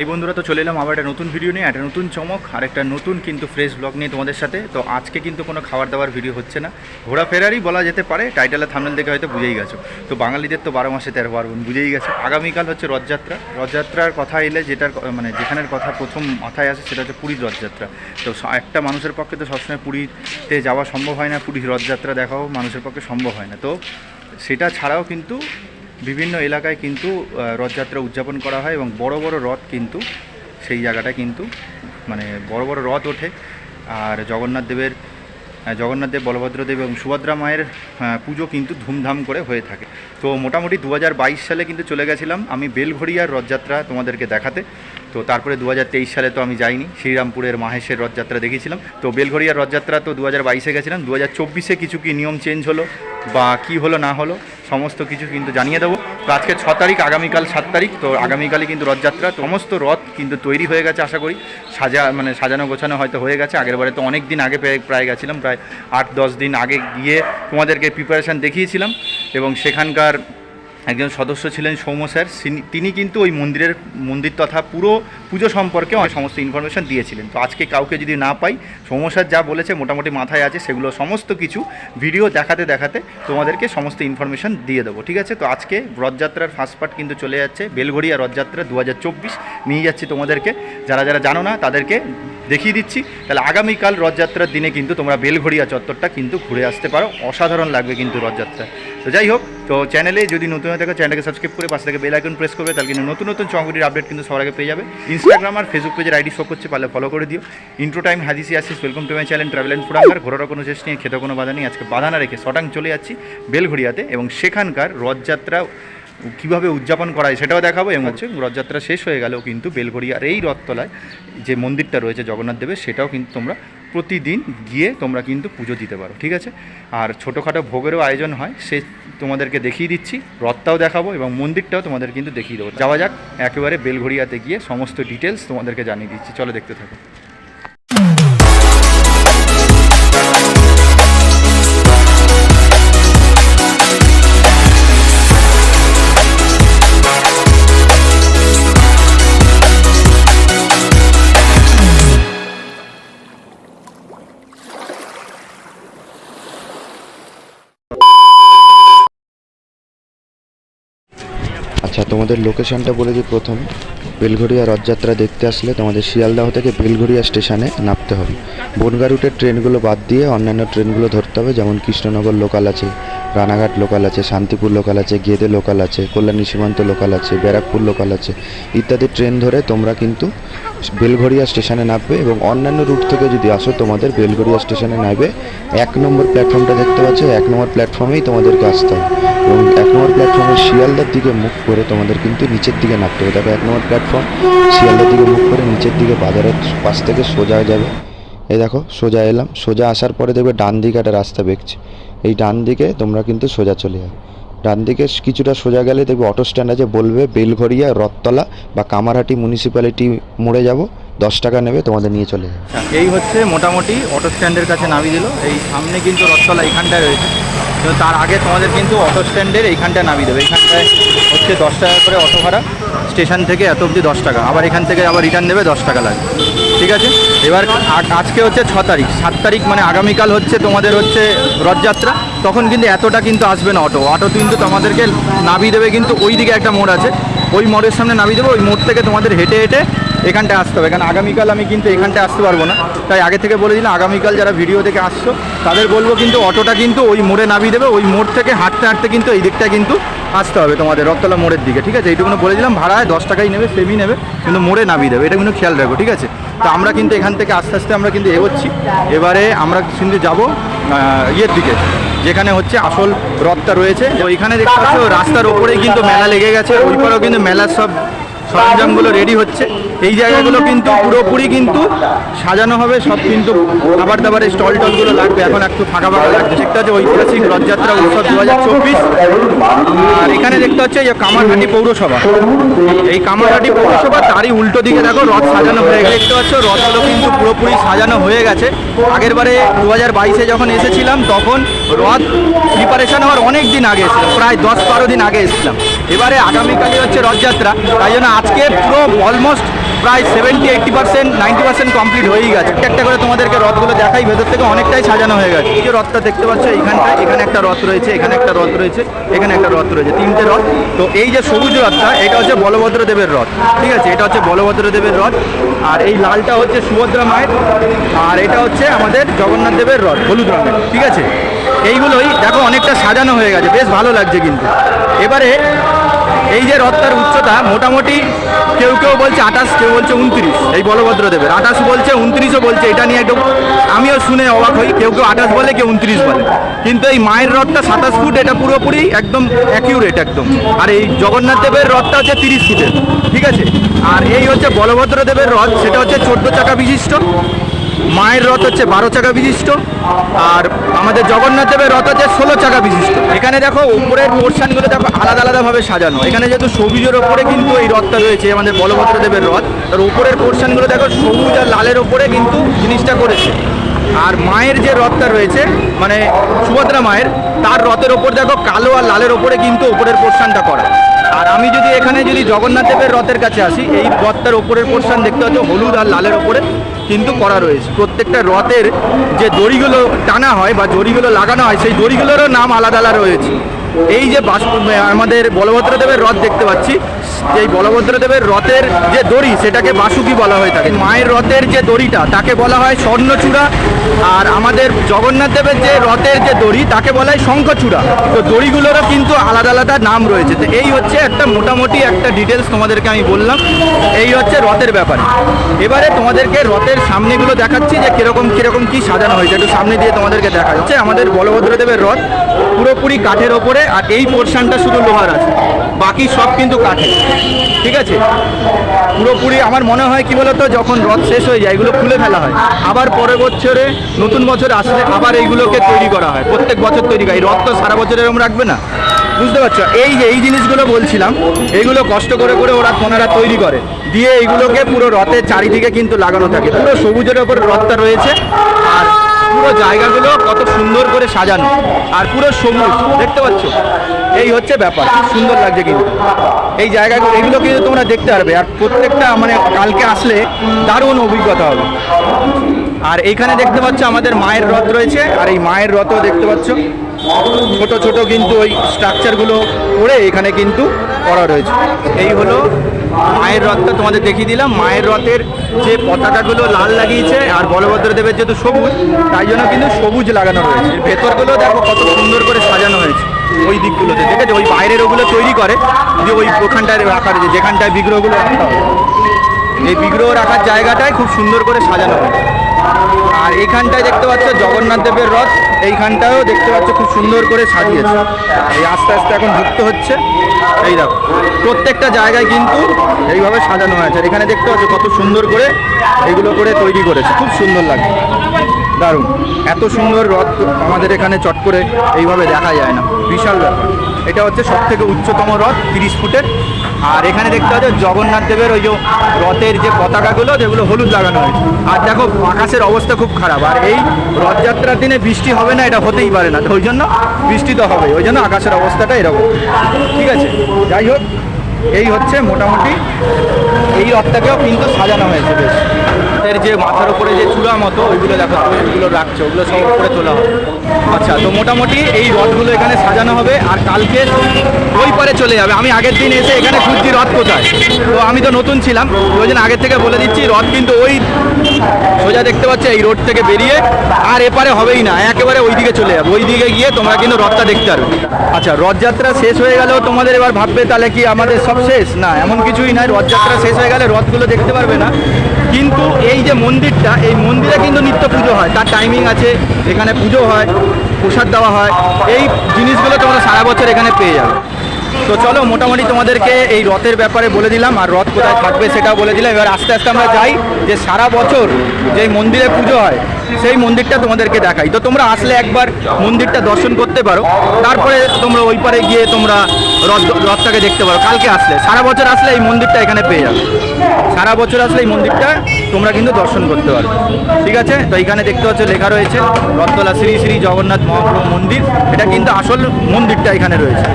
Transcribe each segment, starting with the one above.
এই বন্ধুরা, তো চলে এলাম আবার একটা নতুন ভিডিও নিয়ে, একটা নতুন চমক, আর একটা নতুন কিন্তু ফ্রেশ ব্লগ নিয়ে তোমাদের সাথে। তো আজকে কিন্তু কোনো খাবার দাবার ভিডিও হচ্ছে না। ঘোরাফেরারই বলা যেতে পারে টাইটেলের থামনেল দেখে হয়তো বুঝেই গেছো। তো বাঙালিদের তো বারো মাসে তেরো পার্বণ, বুঝেই গেছো। আগামীকাল হচ্ছে রথযাত্রা। রথযাত্রার কথা এলে যেটার মানে যেখানের কথা প্রথম মাথায় আসে সেটা হচ্ছে পুরীর রথযাত্রা। তো একটা মানুষের পক্ষে তো সবসময় পুরীতে যাওয়া সম্ভব হয় না। পুরীর রথযাত্রা দেখাও মানুষের পক্ষে সম্ভব হয় না। তো সেটা ছাড়াও কিন্তু বিভিন্ন এলাকায় কিন্তু রথযাত্রা উদযাপন করা হয় এবং বড় বড় রথ কিন্তু সেই জায়গাটা কিন্তু মানে বড় বড় রথ ওঠে। আর জগন্নাথ দেবের জগন্নাথ দেব, বলভদ্র দেব এবং সুভদ্রা মায়ের পুজো কিন্তু ধুমধাম করে হয়ে থাকে। তো মোটামুটি দু হাজার বাইশ সালে কিন্তু চলে গেছিলাম আমি বেলঘড়িয়ার রথযাত্রা তোমাদেরকে দেখাতে। তো তারপরে দু হাজার তেইশ সালে তো আমি যাইনি, শ্রীরামপুরের মাহেশের রথযাত্রা দেখেছিলাম তো বেলঘড়িয়ার রথযাত্রা তো দু হাজার বাইশে গেছিলাম দু হাজার চব্বিশে কিছু কি নিয়ম চেঞ্জ হলো বা কি হলো না হলো সমস্ত কিছু কিন্তু জানিয়ে দেবো। তো আজকে ছ তারিখ, আগামীকাল সাত তারিখ, তো আগামীকালই কিন্তু রথযাত্রা। সমস্ত রথ কিন্তু তৈরি হয়ে গেছে আশা করি, সাজা মানে সাজানো গোছানো হয়তো হয়ে গেছে, আগের বারে তো অনেক দিন আগে প্রায় গেছিলাম, প্রায় আট দশ দিন আগে গিয়ে তোমাদেরকে প্রিপারেশান দেখিয়েছিলাম এবং সেখানকার একজন সদস্য ছিলেন সৌম্য স্যার। তিনি কিন্তু ওই মন্দিরের, মন্দির তথা পুরো পুজো সম্পর্কে অনেক সমস্ত ইনফরমেশন দিয়েছিলেন। তো আজকে কাউকে যদি না পাই, সৌম্য স্যার যা বলেছে মোটামুটি মাথায় আছে, সেগুলো সমস্ত কিছু ভিডিও দেখাতে দেখাতে তোমাদেরকে সমস্ত ইনফরমেশন দিয়ে দেবো, ঠিক আছে? তো আজকে রথযাত্রার ফার্স্ট পার্ট কিন্তু চলে যাচ্ছে। বেলঘড়িয়া রথযাত্রা দু হাজার চব্বিশ নিয়ে যাচ্ছি তোমাদেরকে। যারা যারা জানো না, তাদেরকে দেখিয়ে দিচ্ছি। তাহলে আগামীকাল রথযাত্রার দিনে কিন্তু তোমরা বেলঘড়িয়া চত্বরটা কিন্তু ঘুরে আসতে পারো। অসাধারণ লাগবে কিন্তু রথযাত্রা। তো যাই হোক, তো চ্যানেলে যদি নতুন হয়ে থাকো চ্যানেলকে সাবস্ক্রাইব করে পাশে থেকে বেল আইকন প্রেস করবে, তাহলে কিন্তু নতুন নতুন চঙ্গুটির আপডেট কিন্তু সবার আগে পেয়ে যাবে। ইনস্টাগ্রাম আর ফেসবুক পেজের আইডি শো করছে, পারলে ফলো করে দিও। ইন্ট্রো টাইম হাদিসি আসিস welcome to my channel travel and ফুডাঙ্গার ঘোরার কোনো শেষ নিয়ে খেতে কোনো বাধা নেই। আজকে বাধা না রেখে শটাং চলে যাচ্ছি বেলঘড়িয়াতে এবং সেখানকার রথযাত্রা কীভাবে উদযাপন করা হয় সেটাও দেখাবো এবং হচ্ছে রথযাত্রা শেষ হয়ে গেলেও কিন্তু বেলঘড়িয়ার এই রথতলায় যে মন্দিরটা রয়েছে জগন্নাথ দেবের, সেটাও কিন্তু তোমরা প্রতিদিন গিয়ে তোমরা কিন্তু পুজো দিতে পারো, ঠিক আছে? আর ছোটোখাটো ভোগেরও আয়োজন হয়, সে তোমাদেরকে দেখিয়ে দিচ্ছি, রথটাও দেখাবো এবং মন্দিরটাও তোমাদের কিন্তু দেখিয়ে দেবো। যাওয়া যাক, একেবারে বেলঘড়িয়াতে গিয়ে সমস্ত ডিটেলস তোমাদেরকে জানিয়ে দিচ্ছি, চলো দেখতে থাকো। তোমাদের লোকেশনটা বলে দিই প্রথম। বেলঘড়িয়া রথযাত্রা দেখতে আসলে তোমাদের শিয়ালদাহ থেকে বেলঘড়িয়া স্টেশনে নামতে হবে। বনগা রুটের ট্রেনগুলো বাদ দিয়ে অন্যান্য ট্রেনগুলো ধরতে হবে, যেমন কৃষ্ণনগর লোকাল আছে, রানাঘাট লোকাল আছে, শান্তিপুর লোকাল আছে, গেদে লোকাল আছে, কল্যাণী সীমান্ত লোকাল আছে, ব্যারাকপুর লোকাল আছে। ইত্যাদি ট্রেন ধরে তোমরা কিন্তু বেলঘড়িয়া স্টেশনে নামবে এবং অন্যান্য রুট থেকে যদি আসো, তোমাদের বেলঘড়িয়া স্টেশনে নামবে। এক নম্বর প্ল্যাটফর্মটা দেখতে পাচ্ছ, এক নম্বর প্ল্যাটফর্মেই তোমাদেরকে আসতে হবে। এবং এক নম্বর প্ল্যাটফর্মের শিয়ালদার দিকে মুখ করে তোমাদের কিন্তু নিচের দিকে নামতে হবে। দেখো, এক নম্বর প্ল্যাটফর্ম শিয়ালদার দিকে মুখ করে নিচের দিকে বাজারের পাশ থেকে সোজা যাবে। এই দেখো, সোজা এলাম। সোজা আসার পরে দেখবে ডান দিকে একটা রাস্তা বেঁকছে এই ডান দিকে তোমরা কিন্তু সোজা চলে যাবে ডান দিকে কিছুটা সোজা গেলে দেখবে অটো স্ট্যান্ড আছে, বলবে বেলঘরিয়া রথতলা বা কামারহাটি মিউনিসিপ্যালিটি মোড়ে যাব। দশ টাকা নেবে, তোমাদের নিয়ে চলে যাবে। এই হচ্ছে মোটামুটি অটো স্ট্যান্ডের কাছে নামিয়ে দিল। এই সামনে কিন্তু রথতলা এখানটায় রয়েছে। তার আগে তোমাদের কিন্তু অটো স্ট্যান্ডের এইখানটায় নামিয়ে দেবে। এইখানটায় হচ্ছে দশ টাকা করে অটো ভাড়া। স্টেশন থেকে এত অবধি দশ টাকা। আবার এখান থেকে আবার রিটার্ন দেবে দশ টাকা লাগবে ঠিক আছে? এবার আজকে হচ্ছে ছ তারিখ। সাত তারিখ মানে আগামীকাল হচ্ছে তোমাদের হচ্ছে রথযাত্রা। তখন কিন্তু এতটা কিন্তু আসবে না অটো অটো কিন্তু তোমাদেরকে নামিয়ে দেবে কিন্তু ওই দিকে একটা মোড় আছে। ওই মোড়ের সামনে নামিয়ে দেবে। ওই মোড় থেকে তোমাদের হেঁটে হেঁটে এখানটায় আসতে হবে। কারণ আগামীকাল আমি কিন্তু এখানটায় আসতে পারব না। তাই আগে থেকে বলে দিলাম, আগামীকাল যারা ভিডিও থেকে আসছো, তাদের বলব কিন্তু অটোটা কিন্তু ওই মোড়ে নামিয়ে দেবে। ওই মোড় থেকে হাঁটতে হাঁটতে কিন্তু এই দিকটা কিন্তু আসতে হবে তোমাদের রথতলা মোড়ের দিকে, ঠিক আছে? এইটুকুনো বলে দিলাম, ভাড়ায় দশ টাকাই নেবে সেমই নেবে, কিন্তু মোড়ে নামিয়ে দেবে। এটা কিন্তু খেয়াল রাখো, ঠিক আছে? তো আমরা কিন্তু এখান থেকে আস্তে আস্তে আমরা কিন্তু এগোচ্ছি। এবারে আমরা কিন্তু যাব ইয়ের দিকে, যেখানে হচ্ছে আসল রথটা রয়েছে। তো এখানে দেখতে পাচ্ছ, রাস্তার ওপরেই কিন্তু মেলা লেগে গেছে। ওই পারেও কিন্তু মেলার সব সরঞ্জামগুলো রেডি হচ্ছে। এই জায়গাগুলো কিন্তু পুরোপুরি কিন্তু সাজানো হবে, সব কিন্তু খাবার দাবারের স্টল টলগুলো লাগবে। এখন একটু ফাঁকা ফাঁকা লাগছে। সেটা হচ্ছে ঐতিহাসিক রথযাত্রা উৎসব দু হাজার চব্বিশ। আর এখানে দেখতে হচ্ছে যে কামারহাটি পৌরসভা। এই কামারহাটি পৌরসভা তারই উল্টো দিকে দেখো রথ সাজানো হয়ে গেছে। দেখতে পাচ্ছ, রথগুলো কিন্তু পুরোপুরি সাজানো হয়ে গেছে। আগের বারে দু হাজার বাইশে যখন এসেছিলাম, তখন রথ প্রিপারেশন হওয়ার অনেক দিন আগে এসেছিলাম, প্রায় দশ বারো দিন আগে এসেছিলাম। এবারে আগামীকালই হচ্ছে রথযাত্রা। তাই জন্য আজকে পুরো অলমোস্ট প্রায় seventy eighty percent ninety percent complete হয়েই গেছে। একটা করে তোমাদেরকে রথগুলো দেখাই, ভেতর থেকে অনেকটাই সাজানো হয়ে গেছে। এই যে রথটা দেখতে পাচ্ছ, এইখানটায় এখানে একটা রথ রয়েছে, এখানে একটা রথ রয়েছে, এখানে একটা রথ রয়েছে, তিনটে রথ। তো এই যে সবুজ রথটা, এটা হচ্ছে বলভদ্র দেবের রথ, ঠিক আছে? এটা হচ্ছে বলভদ্র দেবের রথ, আর এই লালটা হচ্ছে সুভদ্রা মায়ের, আর এটা হচ্ছে আমাদের জগন্নাথ দেবের রথ, হলুদ রঙের, ঠিক আছে? এইগুলোই দেখো অনেকটা সাজানো হয়ে গেছে, বেশ ভালো লাগছে কিন্তু। এবারে এই যে রথটার উচ্চতা মোটামুটি কেউ কেউ বলছে আঠাশ, কেউ বলছে উনত্রিশ। এই বলভদ্র দেবের আঠাশ বলছে, উনত্রিশও বলছে, এটা নিয়ে একটু আমিও শুনে অবাক হই, কেউ কেউ আঠাশ বলে, কেউ উনত্রিশ বলে। কিন্তু এই মায়ের রথটা সাতাশ ফুট, এটা পুরোপুরি একদম অ্যাকিউরেট একদম। আর এই জগন্নাথ দেবের রথটা হচ্ছে তিরিশ ফুটের, ঠিক আছে? আর এই হচ্ছে বলভদ্র দেবের রথ, সেটা হচ্ছে চোদ্দ চাকা বিশিষ্ট। মায়ের রথ হচ্ছে বারো চাকা বিশিষ্ট, আর আমাদের জগন্নাথ দেবের রথ হচ্ছে ষোলো চাকা বিশিষ্ট। এখানে দেখো উপরের পোর্শনগুলো দেখো আলাদা আলাদাভাবে সাজানো। এখানে যেহেতু সবুজের ওপরে কিন্তু এই রথটা রয়েছে, আমাদের বলভদ্র দেবের রথ। তার উপরের পোর্শনগুলো দেখো সবুজ আর লালের ওপরে কিন্তু জিনিসটা করেছে। আর মায়ের যে রথটা রয়েছে মানে সুভদ্রা মায়ের, তার রথের ওপর দেখো কালো আর লালের ওপরে কিন্তু ওপরের পোর্শনটা করা। আর আমি যদি এখানে যদি জগন্নাথ দেবের রথের কাছে আসি, এই রথটার ওপরের পোর্শন দেখতে হচ্ছে হলুদ আর লালের ওপরে কিন্তু করা রয়েছে। প্রত্যেকটা রথের যে দড়িগুলো টানা হয় বা দড়িগুলো লাগানো হয়, সেই দড়িগুলোরও নাম আলাদা আলাদা রয়েছে। এই যে আমাদের বলভদ্র দেবের রথ দেখতে পাচ্ছি এই বলভদ্র দেবের রথের যে দড়ি, সেটাকে বাসুকি বলা হয়ে থাকে। মায়ের রথের যে দড়িটা, তাকে বলা হয় স্বর্ণচূড়া। আর আমাদের জগন্নাথ দেবের যে রথের যে দড়ি, তাকে বলা হয় শঙ্খচূড়া। তো দড়িগুলোরও কিন্তু আলাদা আলাদা নাম রয়েছে। তো এই হচ্ছে একটা মোটামুটি একটা ডিটেলস তোমাদেরকে আমি বললাম। এই হচ্ছে রথের ব্যাপারে। এবারে তোমাদেরকে রথের সামনেগুলো দেখাচ্ছি যে কীরকম, কীরকম কী সাজানো হয়েছে। একটু সামনে দিয়ে তোমাদেরকে দেখা যাচ্ছে। আমাদের বলভদ্র দেবের রথ পুরোপুরি কাঠের ওপরে, আর এই পোর্শনটা শুধু লোহার আছে। বাকি সব কিন্তু কাঠের। ঠিক আছে? পুরোপুরি আমার মনে হয় কি বলতো, যখন রথ শেষ হয়ে যায়, এগুলো খুলে ফেলা হয়। আবার পরের বছরে, নতুন বছর আসলে আবার এইগুলোকে তৈরি করা হয়। প্রত্যেক বছর তৈরি হয়। রথ তো সারা বছর এরকম রাখবে না? বুঝতে পারছ? এই যে, এই জিনিসগুলো বলছিলাম এইগুলো কষ্ট করে করে ওরা ওনারা তৈরি করে। দিয়ে এইগুলোকে পুরো রথের চারিদিকে কিন্তু লাগানো থাকে। পুরো সবুজের ওপর রথটা রয়েছে। আর পুরো জায়গাগুলো কত সুন্দর করে সাজানো আর পুরো সবুজ, দেখতে পাচ্ছ? এই হচ্ছে ব্যাপার, খুব সুন্দর লাগছে কিন্তু। এই জায়গাগুলো, এগুলো কিন্তু তোমরা দেখতে পারবে। আর প্রত্যেকটা মানে কালকে আসলে দারুণ অভিজ্ঞতা হবে। আর এইখানে দেখতে পাচ্ছ, আমাদের মায়ের রথ রয়েছে। আর এই মায়ের রথও দেখতে পাচ্ছ। ছোট ছোট কিন্তু ওই স্ট্রাকচারগুলো করে এখানে কিন্তু করা রয়েছে। এই হলো মায়ের রথটা তোমাদের দেখিয়ে দিলাম। মায়ের রথের যে পতাকাগুলো লাল লাগিয়েছে আর বলভদ্র দেবের যেহেতু সবুজ, তাই জন্য কিন্তু সবুজ লাগানো রয়েছে। ভেতরগুলো দেখো কত সুন্দর করে সাজানো হয়েছে ওই দিকগুলোতে, ঠিক আছে? ওই বাইরের ওগুলো তৈরি করে, যে ওই ওখানটায় রাখা রয়েছে যেখানটায় বিগ্রহগুলো রাখা এই বিগ্রহ রাখার জায়গাটায় খুব সুন্দর করে সাজানো হয় আর এইখানটায় দেখতে পাচ্ছ জগন্নাথ দেবের রথ। এইখানটাও দেখতে পাচ্ছ খুব সুন্দর করে সাজিয়েছে। এই আস্তে আস্তে এখন যুক্ত হচ্ছে। এই দেখো, প্রত্যেকটা জায়গায় কিন্তু এইভাবে সাজানো হয়েছে। এখানে দেখতে পাচ্ছ কত সুন্দর করে এগুলো করে তৈরি করেছে। খুব সুন্দর লাগে। দারুণ। এত সুন্দর রথ আমাদের এখানে চট করে এইভাবে দেখা যায় না। বিশাল ব্যাপার। এটা হচ্ছে সব থেকে উচ্চতম রথ, তিরিশ ফুটের আর এখানে দেখতে পাচ্ছ জগন্নাথ দেবের ওই যে রথের যে পতাকাগুলো, যেগুলো হলুদ লাগানো হয়েছে। আর দেখো, আকাশের অবস্থা খুব খারাপ। আর এই রথযাত্রার দিনে বৃষ্টি হবে না, এটা হতেই পারে না। ওই জন্য বৃষ্টি তো হবে ওই জন্য আকাশের অবস্থাটা এরকম। ঠিক আছে? যাই হোক, এই হচ্ছে মোটামুটি, এই রথটাকেও কিন্তু সাজানো হয়েছে বেশ। এর যে মাথার উপরে যে চূড়া মতো, ওইগুলো দেখো ওইগুলো রাখছে, ওগুলো সব উপরে তোলা হবে। আচ্ছা তো মোটামুটি এই রথগুলো এখানে সাজানো হবে আর কালকে ওই পারে চলে যাবে। আমি আগের দিন এসে এখানে খুঁজছি রথ কোথায়। তো আমি তো নতুন ছিলাম ওই জন্য আগের থেকে বলে দিচ্ছি, রথ কিন্তু ওই সোজা দেখতে পাচ্ছ, এই রোড থেকে বেরিয়ে আর এপারে হবেই না, একেবারে ওই দিকে চলে যাবে। ওই দিকে গিয়ে তোমরা কিন্তু রথটা দেখতে পারবে। আচ্ছা রথযাত্রা শেষ হয়ে গেলেও তোমাদের এবার ভাববে, তাহলে কি আমাদের সব শেষ? না, এমন কিছুই নয় রথযাত্রা শেষ হয়ে গেলে রথগুলো দেখতে পারবে না। কিন্তু এই যে মন্দিরটা, এই মন্দিরে কিন্তু নিত্য পুজো হয়। তার টাইমিং আছে, এখানে পুজো হয়, প্রসাদ দেওয়া হয়। এই জিনিসগুলো তোমরা সারা বছর এখানে পেয়ে যাবে। তো চলো, মোটামুটি তোমাদেরকে এই রথের ব্যাপারে বলে দিলাম, আর রথ কোথায় থাকবে সেটাও বলে দিলাম। এবার আস্তে আস্তে আমরা যাই যে সারা বছর যে মন্দিরে পুজো হয় সেই মন্দিরটা তোমাদেরকে দেখাই। তো তোমরা আসলে একবার মন্দিরটা দর্শন করতে পারো। তারপরে তোমরা ওই পারে গিয়ে তোমরা রথ রথটাকে দেখতে পারো। কালকে আসলে, সারা বছর আসলে এই মন্দিরটা এখানে পেয়ে যাবে। সারা বছর আসলে এই মন্দিরটা তোমরা কিন্তু দর্শন করতে পারো। ঠিক আছে? তো এখানে দেখতে হচ্ছে লেখা রয়েছে, রথতলা শ্রী শ্রী জগন্নাথ মহাপ্রভু মন্দির। এটা কিন্তু আসল মন্দিরটা এখানে রয়েছে।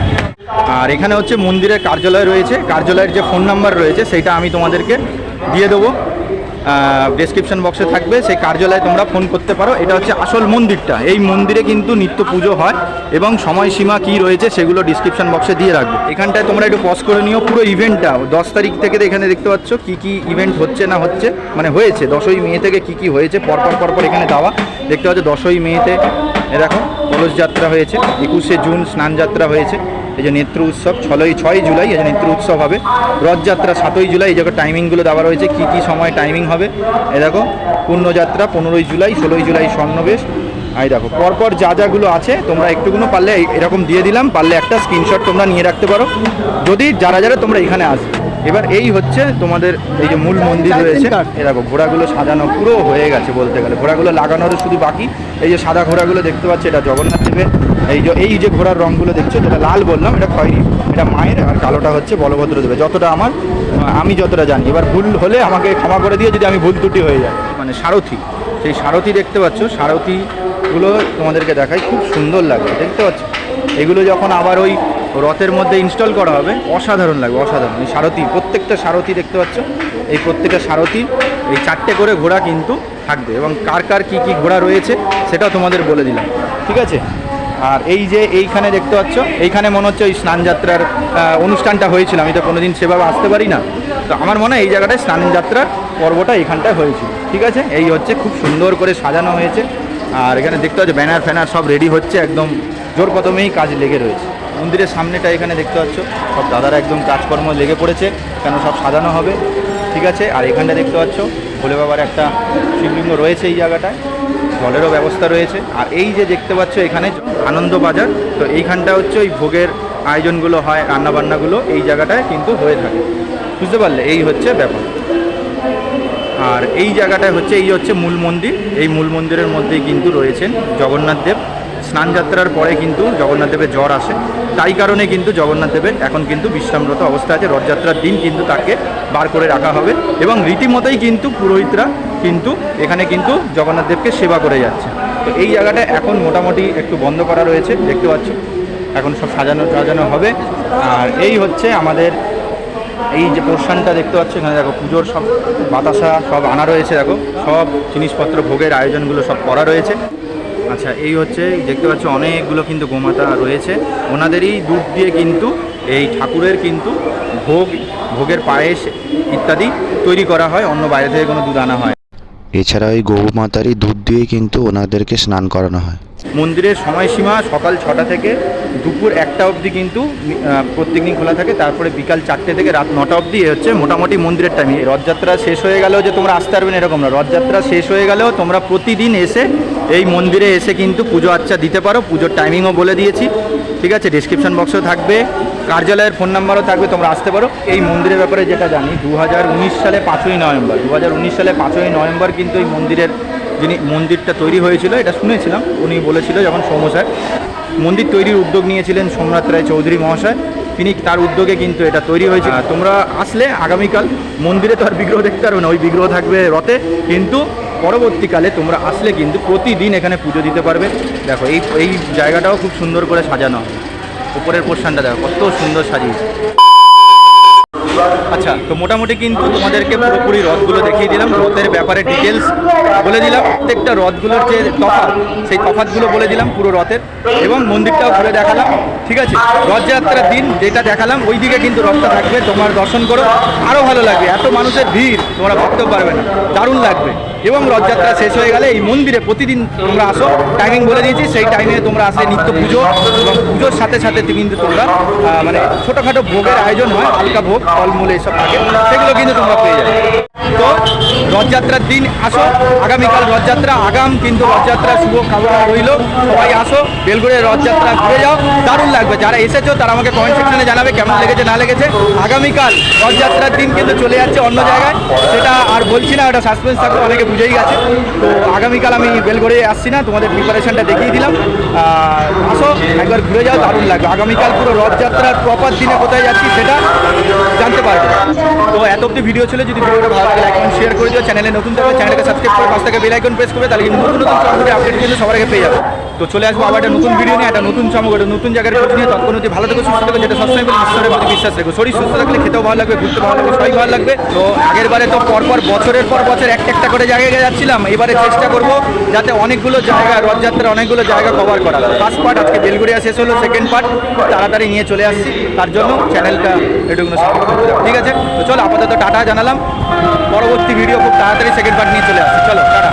আর এখানে হচ্ছে মন্দিরের কার্যালয় রয়েছে। কার্যালয়ের যে ফোন নাম্বার রয়েছে, সেইটা আমি তোমাদেরকে দিয়ে দেবো। ডেসক্রিপশন বক্সে থাকবে, সেই কার্যালয়ে তোমরা ফোন করতে পারো। এটা হচ্ছে আসল মন্দিরটা। এই মন্দিরে কিন্তু নিত্য পুজো হয় এবং সময়সীমা কি রয়েছে সেগুলো ডিসক্রিপশন বক্সে দিয়ে রাখব। এখানটায় তোমরা একটু পজ করে নিও। পুরো ইভেন্টটা দশ তারিখ থেকে এখানে দেখতে পাচ্ছ কি কি ইভেন্ট হচ্ছে না হচ্ছে মানে হয়েছে। দশই মে থেকে কি কি হয়েছে, পরপর পরপর এখানে দেওয়া। দেখতে পাচ্ছ দশই মেতে এ দেখো, কলস যাত্রা হয়েছে, একুশে জুন স্নান যাত্রা হয়েছে। এই যে নেত্র উৎসব ছয়ই ছয় জুলাই, এই যে নেত্র উৎসব হবে। রথযাত্রা সাতই জুলাই, এই যে টাইমিংগুলো দেওয়া রয়েছে, কী কী সময় টাইমিং হবে। এ দেখো পূর্ণযাত্রা পনেরোই জুলাই, ষোলোই জুলাই স্বর্ণবেশ। এই দেখো, পরপর যা যাগুলো আছে, তোমরা একটুকুনো পারলে এরকম দিয়ে দিলাম, পারলে একটা স্ক্রিনশট তোমরা নিয়ে রাখতে পারো। যদি যারা যারা তোমরা এখানে আসবে এবার এই হচ্ছে তোমাদের এই যে মূল মন্দির রয়েছে। এ দেখো ঘোড়াগুলো সাজানো পুরো হয়ে গেছে বলতে গেলে। ঘোড়াগুলো লাগানোর শুধু বাকি। এই যে সাদা ঘোড়াগুলো দেখতে পাচ্ছ এটা জগন্নাথ দেবের। এই যে এই যে ঘোড়ার রঙগুলো দেখছ যেটা লাল বললাম এটা খয়েরি। এটা মায়ের আর কালোটা হচ্ছে বলভদ্র দেবের। যতটা আমার আমি যতটা জানি। এবার ভুল হলে আমাকে ক্ষমা করে দিয়ে যদি আমি ভুল ত্রুটি হয়ে যায় মানে সারথি। সেই সারথি দেখতে পাচ্ছ। সারথিগুলো তোমাদেরকে দেখাই। খুব সুন্দর লাগবে দেখতে পাচ্ছ? এগুলো যখন আবার ওই রথের মধ্যে ইনস্টল করা হবে। অসাধারণ লাগবে, অসাধারণ। এই সারথি, প্রত্যেকটা সারথি দেখতে পাচ্ছ? এই প্রত্যেকটা সারথি, এই চারটে করে ঘোড়া কিন্তু থাকবে। এবং কার কার কী কী ঘোড়া রয়েছে, সেটাও তোমাদের বলে দিলাম। ঠিক আছে? আর এই যে এইখানে দেখতে পাচ্ছ, এইখানে মনে হচ্ছে ওই স্নানযাত্রার অনুষ্ঠানটা হয়েছিল। আমি তো কোনোদিন সেভাবে আসতে পারি না। তো আমার মনে হয় এই জায়গাটায় স্নানযাত্রার পর্বটা এইখানটায় হয়েছিল। ঠিক আছে? এই হচ্ছে খুব সুন্দর করে সাজানো হয়েছে। আর এখানে দেখতে পাচ্ছ, ব্যানার ফ্যানার সব রেডি হচ্ছে, একদম জোর কদমেই কাজ লেগে রয়েছে। মন্দিরের সামনেটা এখানে দেখতে পাচ্ছ। সব দাদারা একদম কাজকর্ম লেগে পড়েছে, কেন সব সাজানো হবে, ঠিক আছে? আর এখানটা দেখতে পাচ্ছ, ভোলে বাবার একটা শিবলিঙ্গ রয়েছে এই জায়গাটায়, জলেরও ব্যবস্থা রয়েছে। আর এই যে দেখতে পাচ্ছ এখানে আনন্দ বাজার, তো এইখানটা হচ্ছে ওই ভোগের আয়োজনগুলো হয়, রান্নাবান্নাগুলো এই জায়গাটায় কিন্তু হয়ে থাকে। বুঝতে পারলে, এই হচ্ছে ব্যাপার। আর এই জায়গাটায় হচ্ছে, এই হচ্ছে মূল মন্দির, এই মূল মন্দিরের মধ্যেই কিন্তু রয়েছেন জগন্নাথ দেব। স্নান যাত্রার পরে কিন্তু জগন্নাথ দেবের জ্বর আসে। তাই কারণে কিন্তু জগন্নাথ দেবের এখন কিন্তু বিশ্রামরত অবস্থা আছে। রথযাত্রার দিন কিন্তু তাকে বার করে রাখা হবে এবং রীতিমতোই কিন্তু পুরোহিতরা কিন্তু এখানে কিন্তু জগন্নাথ দেবকে সেবা করে যাচ্ছে। তো এই জায়গাটা এখন মোটামুটি একটু বন্ধ করা রয়েছে, দেখতে পাচ্ছ। এখন সব সাজানো সাজানো হবে। আর এই হচ্ছে আমাদের এই যে পোর্শনটা দেখতে পাচ্ছ, এখানে দেখো পুজোর সব বাতাসা সব আনা রয়েছে, দেখো। সব জিনিসপত্র ভোগের আয়োজনগুলো সব করা রয়েছে। আচ্ছা এই হচ্ছে দেখতে পাচ্ছ অনেকগুলো কিন্তু গোমাতা রয়েছে। ওনাদেরই দুধ দিয়ে কিন্তু এই ঠাকুরের কিন্তু ভোগ ভোগের পায়েস ইত্যাদি তৈরি করা হয় অন্য বাইরে থেকে কোনো দুধ আনা হয়। এছাড়া ওই গৌমাতারই দুধ দিয়েই কিন্তু ওনাদেরকে স্নান করানো হয়। মন্দিরের সময়সীমা সকাল ছটা থেকে দুপুর একটা অবধি কিন্তু প্রত্যেক দিন খোলা থাকে। তারপরে বিকাল চারটে থেকে রাত নটা অবধি হচ্ছে মোটামুটি মন্দিরের টাইম রথযাত্রা শেষ হয়ে গেলেও যে তোমরা আসতে পারবে না এরকম না। রথযাত্রা শেষ হয়ে গেলেও তোমরা প্রতিদিন এসে এই মন্দিরে এসে কিন্তু পুজো আচ্চা দিতে পারো। পুজোর টাইমিংও বলে দিয়েছি। ঠিক আছে ডিসক্রিপশন বক্সেও থাকবে। কার্যালয়ের ফোন নাম্বারও থাকবে, তোমরা আসতে পারো। এই মন্দিরের ব্যাপারে যেটা জানি দু হাজার উনিশ সালে পাঁচই নভেম্বর দু হাজার উনিশ সালে পাঁচই নভেম্বর কিন্তু এই মন্দিরের যিনি মন্দিরটা তৈরি হয়েছিল, এটা শুনেছিলাম, উনি বলেছিল যখন সৌমসার মন্দির তৈরির উদ্যোগ নিয়েছিলেন সোমনাথ রায় চৌধুরী মহাশয়। তিনি তার উদ্যোগে কিন্তু এটা তৈরি হয়েছে তোমরা আসলে আগামীকাল মন্দিরে তো আর বিগ্রহ দেখতে পারবে না, ওই বিগ্রহ থাকবে রথে। কিন্তু পরবর্তীকালে তোমরা আসলে কিন্তু প্রতিদিন এখানে পুজো দিতে পারবে। দেখো, এই এই জায়গাটাও খুব সুন্দর করে সাজানো হবে উপরের পোর্শনটা দেখো, কত সুন্দর সাজিয়েছে। আচ্ছা তো মোটামুটি কিন্তু তোমাদেরকে পুরোপুরি রথগুলো দেখিয়ে দিলাম। রথের ব্যাপারে ডিটেলস বলে দিলাম। প্রত্যেকটা রথগুলোর যে তফাৎ, সেই তফাৎগুলো বলে দিলাম পুরো রথের। এবং মন্দিরটাও ঘুরে দেখালাম, ঠিক আছে? রথযাত্রার দিন যেটা দেখালাম, ওই দিকে কিন্তু রথটা থাকবে। তোমার দর্শন করো। আরও ভালো লাগবে। এত মানুষের ভিড়, তোমরা ভাবতেও পারবে না। দারুণ লাগবে। এবং রথযাত্রা শেষ হয়ে গেলে এই মন্দিরে প্রতিদিন তোমরা আসো। টাইমিং বলে দিয়েছি, সেই টাইমে তোমরা আসলে নিত্য পুজো এবং পুজোর সাথে সাথে কিন্তু তোমরা মানে ছোটোখাটো ভোগের আয়োজন হয়, হালকা ভোগ, ফলমূল এইসব থাকে, সেগুলো কিন্তু তোমরা পেয়ে যাবে। তো রথযাত্রার দিন, আসো। আগামীকাল রথযাত্রা, আগাম কিন্তু রথযাত্রা শুভ কামনা রইল। সবাই আসো বেলগুড়ের রথযাত্রা ঘুরে যাও। দারুণ লাগবে। যারা এসেছ, তারা আমাকে কমেন্ট সেকশনে জানাবে কেমন লেগেছে, না লেগেছে। আগামীকাল রথযাত্রার দিন কিন্তু চলে যাচ্ছে অন্য জায়গায়। সেটা আর বলছি না ওটা সাসপেন্স থাকবে অনেকে বুঝেই গেছে। তো আগামীকাল আমি বেলগড়ে আসছি না, তোমাদের প্রিপারেশনটা দেখিয়ে দিলাম। আসো, একবার ঘুরে যাও, দারুণ লাগবে। আগামীকাল পুরো রথযাত্রার প্রপার দিনে কোথায় যাচ্ছি, সেটা জানতে পারবে। তো এত অব্দি ভিডিও ছিল, যদি ভিডিওটা ভালো লাগে লাইক শেয়ার করে দিও। চ্যানেলে নতুন থাকলে চ্যানেলকে সাবস্ক্রাইব করে পাশ থেকে বেল আইকন প্রেস করবে, তাহলে নতুন নতুন চমকের আপডেট কিন্তু সবার আগে পেয়ে যাবে। তো চলে আসব আবার একটা নতুন ভিডিও নিয়ে, একটা নতুন চমক একটা নতুন জায়গার খোঁজ নিয়ে। তখন ভালো থেকো, সুস্থ থেকো, যেটা সবসময় বলি, ঈশ্বরের প্রতি বিশ্বাস রেখো। শরীর সুস্থ থাকলে খেতেও ভালো লাগবে ঘুরতে ভালো লাগবে, সবাই ভালো লাগবে। তো আগের বারে তো পরপর বছরের পর বছর একটা একটা করে জায়গায় যাচ্ছিলাম, এবারে চেষ্টা করব যাতে অনেকগুলো জায়গা, রথযাত্রার অনেকগুলো জায়গা কভার করা ফার্স্ট পার্ট আজকে বেলগুড়িয়া শেষ হলো সেকেন্ড পার্ট তাড়াতাড়ি নিয়ে চলে আসছি। তার জন্য চ্যানেলটা হবে। ঠিক আছে? তো চলো আপাতত টাটা জানালাম। পরবর্তী ভিডিও তাড়াতাড়ি সেকেন্ড পার্ট নিয়ে চলে আসছি চলো টাটা।